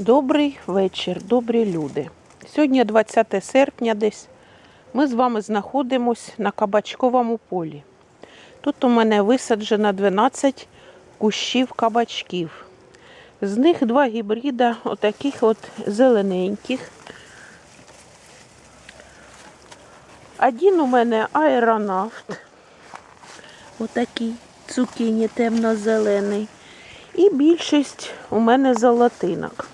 Добрий вечір, добрі люди. Сьогодні 20 серпня десь. Ми з вами знаходимось на кабачковому полі. Тут у мене висаджено 12 кущів кабачків. З них два гібрида, отаких от зелененьких. Один у мене аеронавт. Отакий цукіні темно-зелений. І більшість у мене золотинок.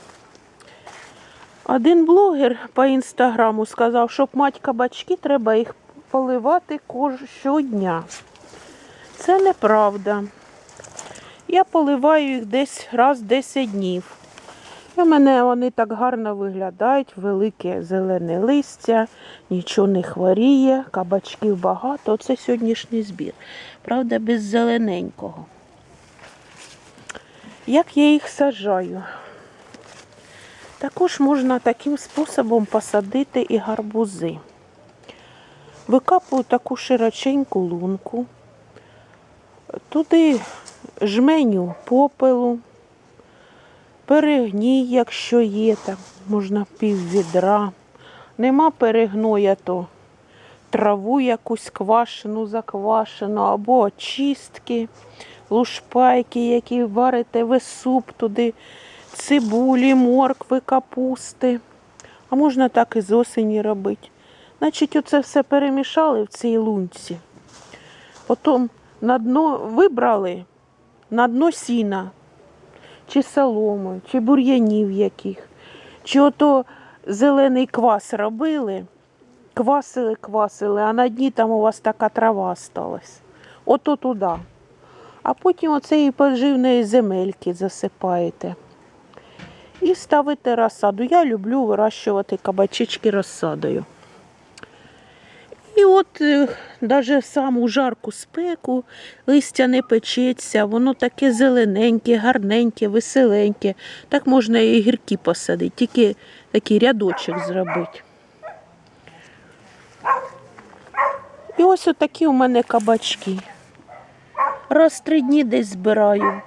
Один блогер по інстаграму сказав, щоб мати кабачки, треба їх поливати щодня. Це неправда. Я поливаю їх десь раз 10 днів. І в мене вони так гарно виглядають, велике зелене листя, нічого не хворіє, кабачків багато. Оце сьогоднішній збір. Правда, без зелененького. Як я їх саджаю? Також можна таким способом посадити і гарбузи. Викапую таку широченьку лунку, туди жменю попелу, перегній, якщо є, там можна пів відра. Нема перегноя, то траву якусь квашену, заквашену, або очистки, лушпайки, які варите ви суп туди, цибулі, моркви, капусти. А можна так і з осені робити. Значить, оце все перемішали в цій лунці. Потім на дно вибрали на дно сіна, чи соломи, чи бур'янів яких, чи ото зелений квас робили, квасили, квасили, а на дні там у вас така трава сталась. Ото туди. А потім оцеї поживної земельки засипаєте. І ставите розсаду. Я люблю вирощувати кабачечки розсадою. І от навіть в саму жарку спеку листя не печеться, воно таке зелененьке, гарненьке, веселеньке. Так можна і гірки посадити, тільки такий рядочок зробити. І ось отакі у мене кабачки. Раз три дні десь збираю.